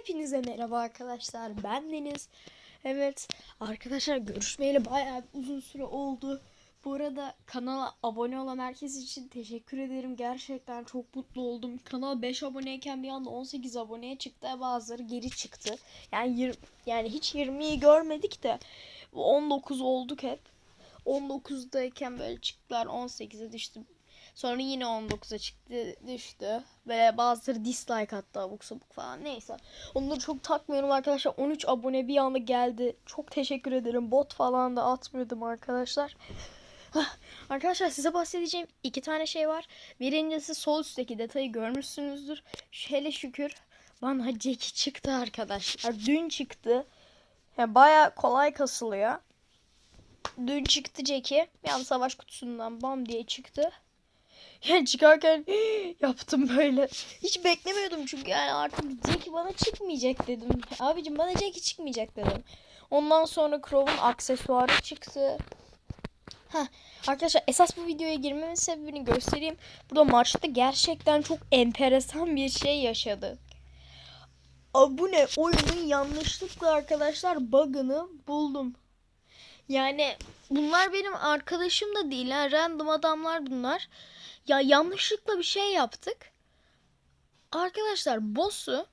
Hepinize merhaba arkadaşlar. Ben Deniz. Evet arkadaşlar görüşmeyeli bayağı uzun süre oldu. Bu arada kanala abone olan herkes için teşekkür ederim. Gerçekten çok mutlu oldum. Kanal 5 aboneyken bir anda 18 aboneye çıktı. Bazıları geri çıktı. Yani yir- yani hiç 20'yi görmedik de 19 olduk hep. 19'dayken böyle çıktılar 18'e düştü. Sonra yine 19'a çıktı düştü. Ve bazıları dislike attı abuk sabuk falan. Neyse. Onları çok takmıyorum arkadaşlar. 13 abone bir anda geldi. Çok teşekkür ederim. Bot falan da atmıyordum arkadaşlar. Arkadaşlar size bahsedeceğim iki tane şey var. Birincisi sol üstteki detayı görmüşsünüzdür. Hele şükür bana Jackie çıktı arkadaşlar. Dün çıktı. Yani baya kolay kasılıyor. Dün çıktı Jackie. Bir an savaş kutusundan bam diye çıktı. Yani çıkarken yaptım böyle. Hiç beklemiyordum çünkü yani artık Jackie bana çıkmayacak dedim. Abicim bana Jackie çıkmayacak dedim. Ondan sonra Crow'un aksesuarı çıktı. Heh, arkadaşlar esas bu videoya girmemin sebebini göstereyim. Burada maçta gerçekten çok enteresan bir şey yaşadı. Bu ne? Oyunun yanlışlıkla arkadaşlar bug'ını buldum. Yani bunlar benim arkadaşım da değil. ha. Random adamlar bunlar. Ya yanlışlıkla bir şey yaptık. Arkadaşlar boss'u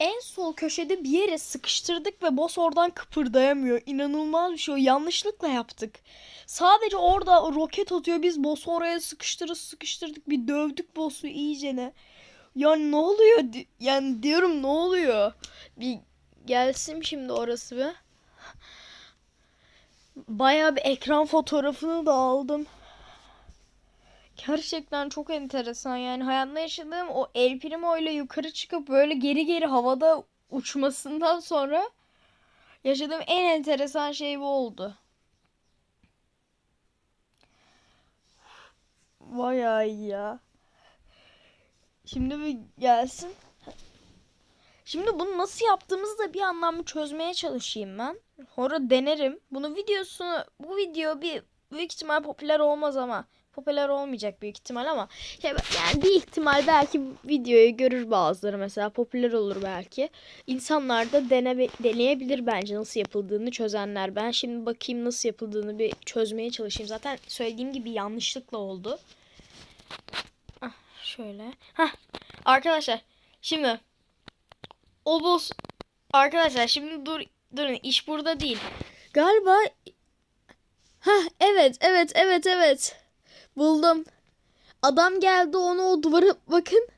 en sol köşede bir yere sıkıştırdık ve boss oradan kıpırdayamıyor. İnanılmaz bir şey. o. Yanlışlıkla yaptık. Sadece orada roket atıyor. Biz boss'u oraya sıkıştırır sıkıştırdık. Bir dövdük boss'u iyicene. Yani ne oluyor? Yani diyorum ne oluyor? Bir gelsin şimdi orası bir. Bayağı bir ekran fotoğrafını da aldım. Gerçekten çok enteresan yani hayatımda yaşadığım o El Primo ile yukarı çıkıp böyle geri geri havada uçmasından sonra yaşadığım en enteresan şey bu oldu. Bayağı iyi ya. Şimdi bir gelsin. Şimdi bunu nasıl yaptığımızı da bir anlamda çözmeye çalışayım ben. Sonra denerim. Bunu videosunu bu video bir büyük ihtimal popüler olmaz ama popüler olmayacak büyük ihtimal ama şey, yani bir ihtimal belki videoyu görür bazıları mesela popüler olur belki. İnsanlar da dene, deneyebilir bence nasıl yapıldığını çözenler. Ben şimdi bakayım nasıl yapıldığını bir çözmeye çalışayım. Zaten söylediğim gibi yanlışlıkla oldu. Ah, şöyle. Hah. Arkadaşlar şimdi o boss arkadaşlar şimdi dur durun iş burada değil. Galiba Hah evet evet evet evet. Buldum. Adam geldi onu o duvara bakın.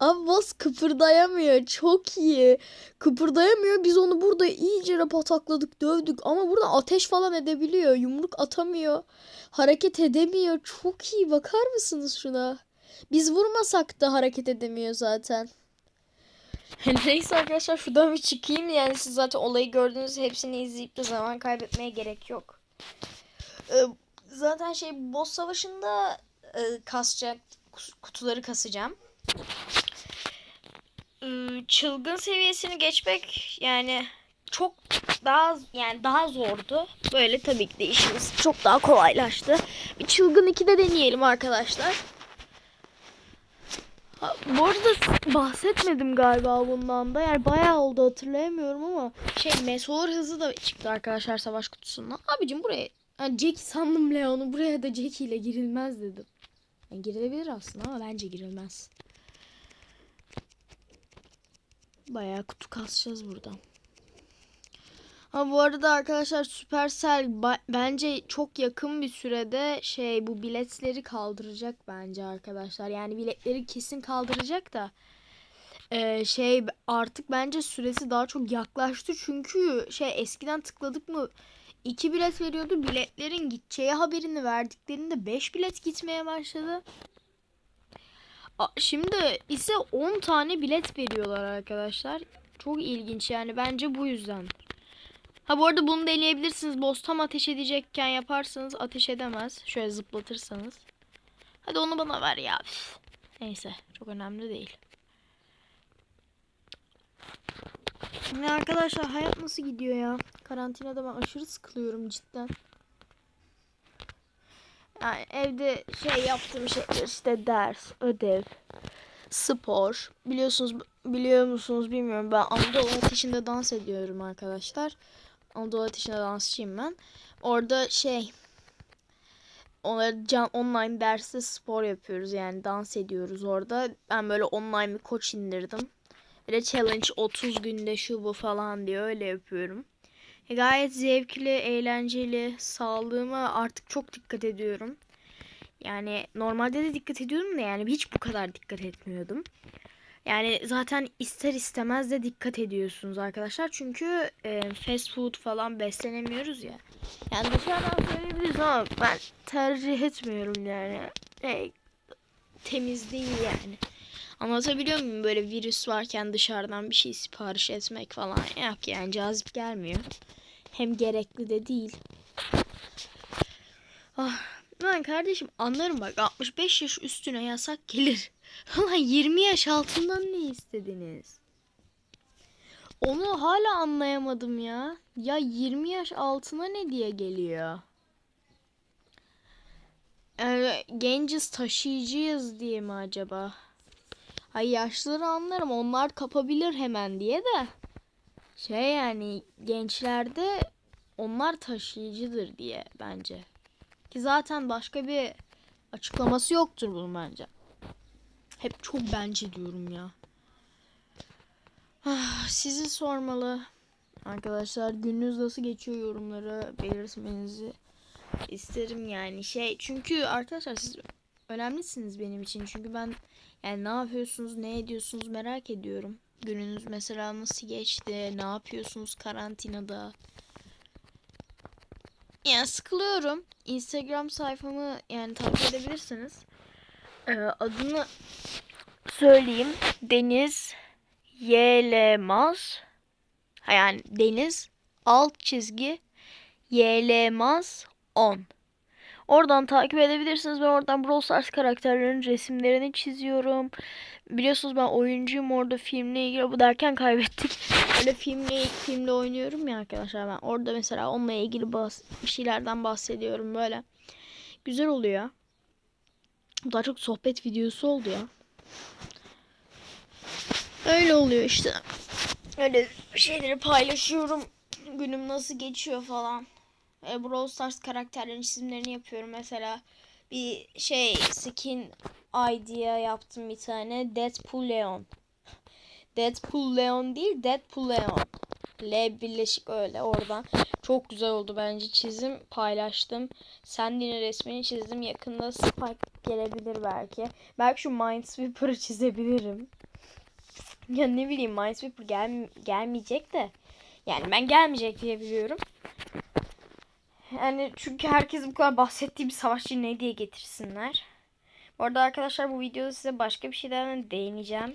Abi boss kıpırdayamıyor. Çok iyi. Kıpırdayamıyor. Biz onu burada iyice patakladık, dövdük. Ama burada ateş falan edebiliyor. Yumruk atamıyor. Hareket edemiyor. Çok iyi. Bakar mısınız şuna? Biz vurmasak da hareket edemiyor zaten. Neyse arkadaşlar şuradan bir çıkayım. Yani siz zaten olayı gördünüz. Hepsini izleyip de zaman kaybetmeye gerek yok. Ee, zaten şey boss savaşında e, kasacak kutuları kasacağım. Ee, çılgın seviyesini geçmek yani çok daha yani daha zordu. Böyle tabii ki de işimiz çok daha kolaylaştı. Bir çılgın 2'de deneyelim arkadaşlar. Ha, bu arada bahsetmedim galiba bundan da. Yani bayağı oldu hatırlayamıyorum ama şey meteor hızı da çıktı arkadaşlar savaş kutusundan. Abicim buraya yani Jackie sandım Leon'u buraya da Jackie ile girilmez dedim. Yani girilebilir aslında ama bence girilmez. Bayağı kutu kasacağız buradan. Ha bu arada arkadaşlar Supercell bence çok yakın bir sürede şey bu biletleri kaldıracak bence arkadaşlar. Yani biletleri kesin kaldıracak da e, şey artık bence süresi daha çok yaklaştı. Çünkü şey eskiden tıkladık mı 2 bilet veriyordu. Biletlerin gideceği haberini verdiklerinde 5 bilet gitmeye başladı. Şimdi ise 10 tane bilet veriyorlar arkadaşlar. Çok ilginç yani bence bu yüzden. Ha bu arada bunu deneyebilirsiniz. Boss tam ateş edecekken yaparsanız ateş edemez. Şöyle zıplatırsanız. Hadi onu bana ver ya. Neyse çok önemli değil. Ne arkadaşlar hayat nasıl gidiyor ya? Karantinada ben aşırı sıkılıyorum cidden. Yani evde şey yaptığım şeyler işte ders, ödev, spor. Biliyorsunuz biliyor musunuz bilmiyorum. Ben Anadolu Ateşi'nde dans ediyorum arkadaşlar. Anadolu Ateşi'nde dansçıyım ben. Orada şey onları can online derste spor yapıyoruz yani dans ediyoruz orada. Ben böyle online bir koç indirdim. Böyle challenge 30 günde şu bu falan diye öyle yapıyorum. E, gayet zevkli, eğlenceli, sağlığıma artık çok dikkat ediyorum. Yani normalde de dikkat ediyorum da yani hiç bu kadar dikkat etmiyordum. Yani zaten ister istemez de dikkat ediyorsunuz arkadaşlar. Çünkü e, fast food falan beslenemiyoruz ya. Yani dışarıdan söyleyebiliriz ama ben tercih etmiyorum yani. E, temiz değil yani. Anlatabiliyor muyum? Böyle virüs varken dışarıdan bir şey sipariş etmek falan yok yani cazip gelmiyor. Hem gerekli de değil. Ah, ben kardeşim anlarım bak 65 yaş üstüne yasak gelir. Ulan 20 yaş altından ne istediniz? Onu hala anlayamadım ya. Ya 20 yaş altına ne diye geliyor? Ee, genciz taşıyıcıyız diye mi acaba? Ay yaşlıları anlarım onlar kapabilir hemen diye de. Şey yani gençlerde onlar taşıyıcıdır diye bence. Ki zaten başka bir açıklaması yoktur bunun bence. Hep çok bence diyorum ya. Ah, sizi sormalı. Arkadaşlar gününüz nasıl geçiyor yorumları belirtmenizi isterim yani şey çünkü arkadaşlar siz önemlisiniz benim için çünkü ben yani ne yapıyorsunuz ne ediyorsunuz merak ediyorum. Gününüz mesela nasıl geçti? Ne yapıyorsunuz karantinada? Yani sıkılıyorum. İnstagram sayfamı yani takip edebilirsiniz. Ee, adını söyleyeyim. Deniz Yelemaz. Yani Deniz alt çizgi Yelemaz 10 Oradan takip edebilirsiniz. Ben oradan Brawl Stars karakterlerinin resimlerini çiziyorum. Biliyorsunuz ben oyuncuyum orada filmle ilgili bu derken kaybettik. Öyle filmle filmle oynuyorum ya arkadaşlar ben. Orada mesela onunla ilgili bahs bir şeylerden bahsediyorum böyle. Güzel oluyor. Daha çok sohbet videosu oldu ya. Öyle oluyor işte. Öyle şeyleri paylaşıyorum. Günüm nasıl geçiyor falan e, Brawl Stars karakterlerin çizimlerini yapıyorum. Mesela bir şey skin idea yaptım bir tane. Deadpool Leon. Deadpool Leon değil Deadpool Leon. L birleşik öyle oradan. Çok güzel oldu bence çizim paylaştım. Sandy'nin resmini çizdim. Yakında Spike gelebilir belki. Belki şu Minesweeper'ı çizebilirim. Ya ne bileyim Minesweeper gel gelmeyecek de. Yani ben gelmeyecek diye biliyorum. Yani çünkü herkes bu kadar bahsettiği bir savaşçı ne diye getirsinler. Bu arada arkadaşlar bu videoda size başka bir şeylerden değineceğim.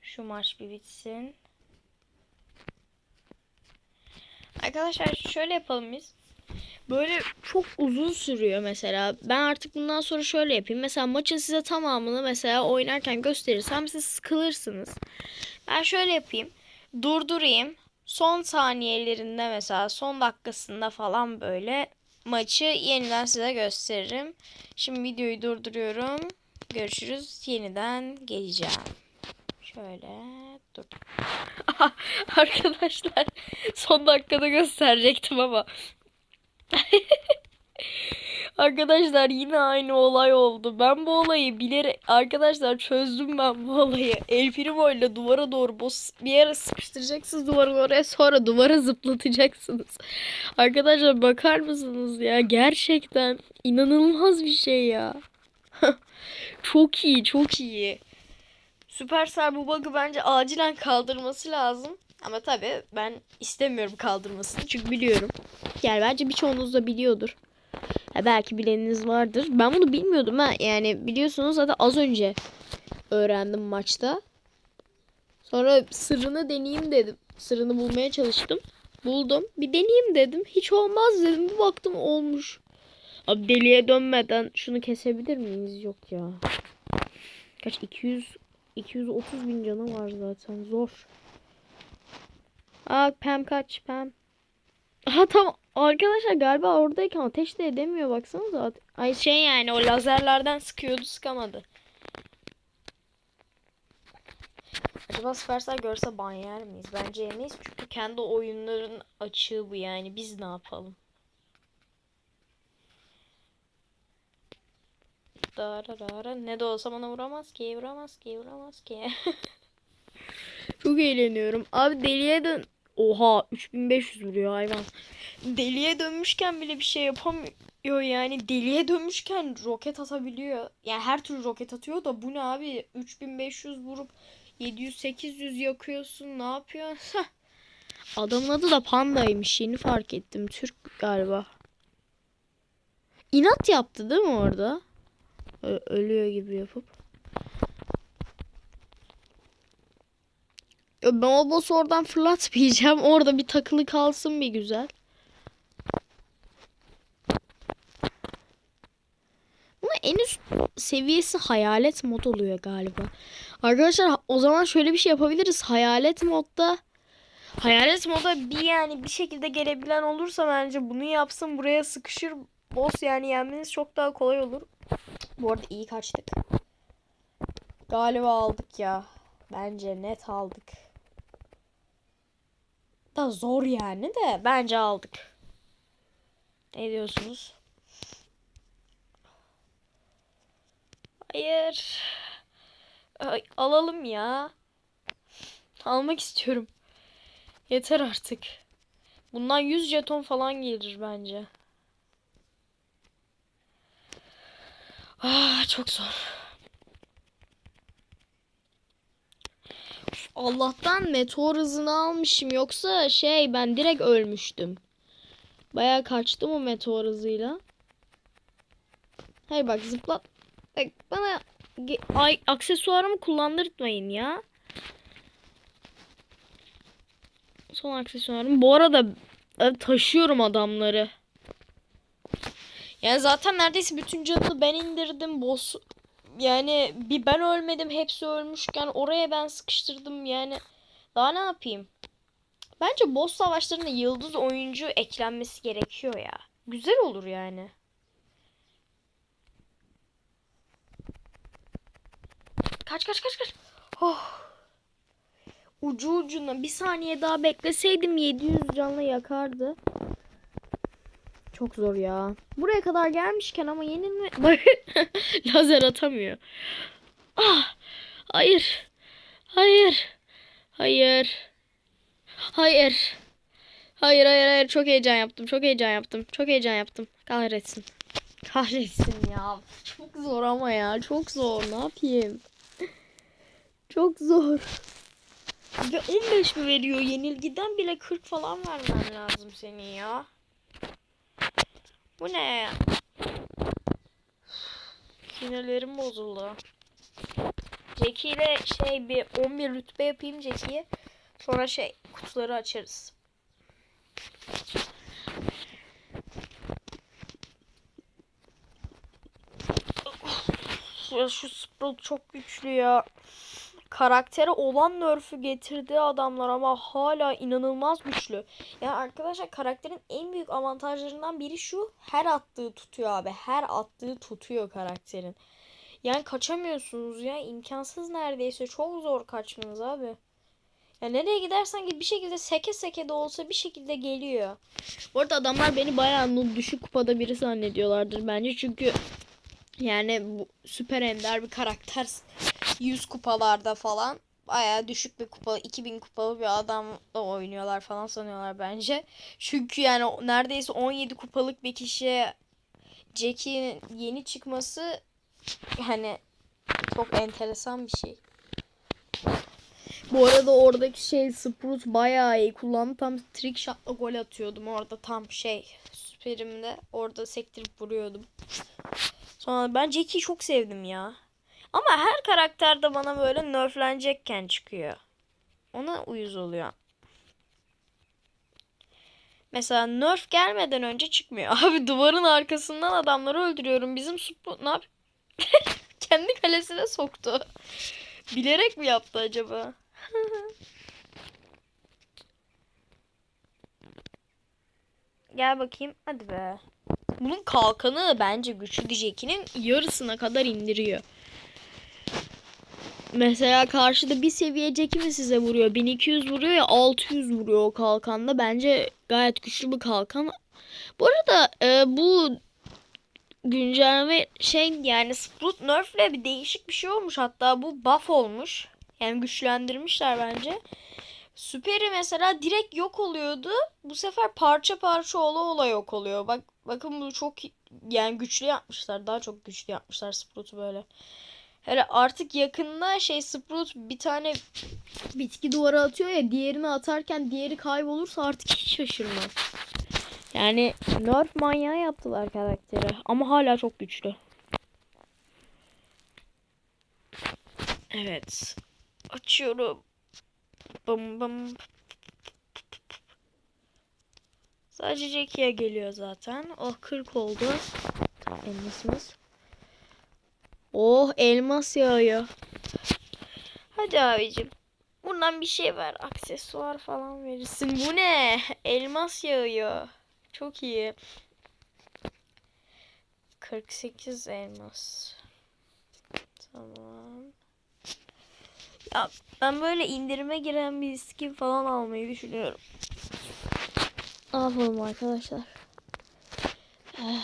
Şu maç bir bitsin. Arkadaşlar şöyle yapalım biz. Böyle çok uzun sürüyor mesela. Ben artık bundan sonra şöyle yapayım. Mesela maçın size tamamını mesela oynarken gösterirsem siz sıkılırsınız. Ben şöyle yapayım. Durdurayım son saniyelerinde mesela son dakikasında falan böyle maçı yeniden size gösteririm. Şimdi videoyu durduruyorum. Görüşürüz. Yeniden geleceğim. Şöyle dur. Arkadaşlar son dakikada gösterecektim ama Arkadaşlar yine aynı olay oldu. Ben bu olayı bilerek arkadaşlar çözdüm ben bu olayı. El Primo duvara doğru boss bir yere sıkıştıracaksınız duvarın oraya sonra duvara zıplatacaksınız. Arkadaşlar bakar mısınız ya gerçekten inanılmaz bir şey ya. çok iyi çok iyi. Supercell bu bug'ı bence acilen kaldırması lazım. Ama tabii ben istemiyorum kaldırmasını çünkü biliyorum. Yani bence birçoğunuz da biliyordur. Belki bileniniz vardır. Ben bunu bilmiyordum ha. Yani biliyorsunuz zaten az önce öğrendim maçta. Sonra sırrını deneyeyim dedim. Sırrını bulmaya çalıştım. Buldum. Bir deneyeyim dedim. Hiç olmaz dedim. Bir baktım olmuş. Abi deliye dönmeden şunu kesebilir miyiz? Yok ya. Kaç? 200 230 bin canı var zaten. Zor. Aa Pem kaç Pem. Ha tamam Arkadaşlar galiba oradayken ateş de edemiyor baksanıza. Ay şey yani o lazerlerden sıkıyordu sıkamadı. Acaba Supercell görse ban yer miyiz? Bence yemeyiz çünkü kendi oyunların açığı bu yani. Biz ne yapalım? Dararara. Ne de olsa bana vuramaz ki, vuramaz ki, vuramaz ki. Çok eğleniyorum. Abi deliye dön. Oha 3500 vuruyor hayvan. Deliye dönmüşken bile bir şey yapamıyor yani. Deliye dönmüşken roket atabiliyor. Yani her türlü roket atıyor da bu ne abi? 3500 vurup 700-800 yakıyorsun. Ne yapıyorsun? Adamın adı da Panda'ymış. Yeni fark ettim. Türk galiba. İnat yaptı değil mi orada? Ö- ölüyor gibi yapıp. Ben o boss'u oradan fırlatmayacağım. Orada bir takılı kalsın bir güzel. Ama en üst seviyesi hayalet mod oluyor galiba. Arkadaşlar o zaman şöyle bir şey yapabiliriz. Hayalet modda Hayalet moda bir yani bir şekilde gelebilen olursa bence bunu yapsın buraya sıkışır boss yani yenmeniz çok daha kolay olur. Bu arada iyi kaçtık. Galiba aldık ya. Bence net aldık. Da zor yani de bence aldık. Ne diyorsunuz? Hayır. Ay, alalım ya. Almak istiyorum. Yeter artık. Bundan 100 jeton falan gelir bence. Ah çok zor. Allah'tan meteor hızını almışım yoksa şey ben direkt ölmüştüm. Baya kaçtım o meteor hızıyla. Hayır bak zıplat. Bak bana ay aksesuarımı kullandırtmayın ya. Son aksesuarım. Bu arada e, taşıyorum adamları. Yani zaten neredeyse bütün canını ben indirdim. Boss yani bir ben ölmedim. Hepsi ölmüşken oraya ben sıkıştırdım. Yani daha ne yapayım? Bence boss savaşlarına yıldız oyuncu eklenmesi gerekiyor ya. Güzel olur yani. Kaç kaç kaç kaç. Oh. Ucu ucuna bir saniye daha bekleseydim 700 canla yakardı. Çok zor ya. Buraya kadar gelmişken ama yenilme... Lazer atamıyor. Ah! Hayır. Hayır. Hayır. Hayır. Hayır hayır hayır çok heyecan yaptım. Çok heyecan yaptım. Çok heyecan yaptım. Kahretsin. Kahretsin ya. Çok zor ama ya. Çok zor. Ne yapayım? Çok zor. Ve 15 mi veriyor? Yenilgiden bile 40 falan vermen lazım senin ya. Bu ne ya? Sinirlerim bozuldu. Jackie ile şey bir 11 rütbe yapayım Jackie'ye. Sonra şey kutuları açarız. Ya şu Sprout çok güçlü ya. Karaktere olan nerf'ü getirdi adamlar ama hala inanılmaz güçlü. Ya arkadaşlar karakterin en büyük avantajlarından biri şu. Her attığı tutuyor abi. Her attığı tutuyor karakterin. Yani kaçamıyorsunuz ya. imkansız neredeyse. Çok zor kaçmanız abi. Ya nereye gidersen git bir şekilde seke seke de olsa bir şekilde geliyor. Bu arada adamlar beni bayağı noob düşük kupada biri zannediyorlardır bence. Çünkü yani bu süper ender bir karakter 100 kupalarda falan bayağı düşük bir kupa 2000 kupalı bir adamla oynuyorlar falan sanıyorlar bence. Çünkü yani neredeyse 17 kupalık bir kişiye Jackie'nin yeni çıkması hani çok enteresan bir şey. Bu arada oradaki şey Sprout bayağı iyi kullandı. Tam trick shot'la gol atıyordum orada tam şey süperimde. Orada sektirip vuruyordum. Sonra ben Jackie'yi çok sevdim ya. Ama her karakter de bana böyle nerflenecekken çıkıyor. Ona uyuz oluyor. Mesela nerf gelmeden önce çıkmıyor. Abi duvarın arkasından adamları öldürüyorum. Bizim Sprout ne yap? Kendi kalesine soktu. Bilerek mi yaptı acaba? Gel bakayım. Hadi be. Bunun kalkanı bence güçlü Jackie'nin yarısına kadar indiriyor. Mesela karşıda bir seviye mi size vuruyor? 1200 vuruyor ya 600 vuruyor o kalkanda. Bence gayet güçlü bir kalkan. Bu arada e, bu güncelleme şey yani Sprout nerf'le bir değişik bir şey olmuş. Hatta bu buff olmuş. Yani güçlendirmişler bence. Süperi mesela direkt yok oluyordu. Bu sefer parça parça ola ola yok oluyor. Bak bakın bu çok yani güçlü yapmışlar. Daha çok güçlü yapmışlar Sprout'u böyle. Hele artık yakında şey Sprout bir tane bitki duvara atıyor ya diğerini atarken diğeri kaybolursa artık hiç şaşırmam. Yani nerf manyağı yaptılar karakteri ama hala çok güçlü. Evet. Açıyorum. Bım bım. Sadece Jackie'ye geliyor zaten. Oh 40 oldu. Elmasımız. Oh elmas yağıyor. Hadi abicim. Bundan bir şey ver. Aksesuar falan verirsin. Bu ne? Elmas yağıyor. Çok iyi. 48 elmas. Tamam. Ya ben böyle indirime giren bir skin falan almayı düşünüyorum. Ne yapalım arkadaşlar? Eh,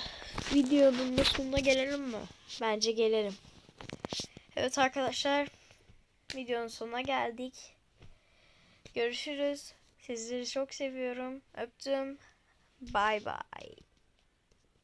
videonun da sonuna gelelim mi? Bence gelelim. Evet arkadaşlar. Videonun sonuna geldik. Görüşürüz. Sizleri çok seviyorum. Öptüm. Bye bye.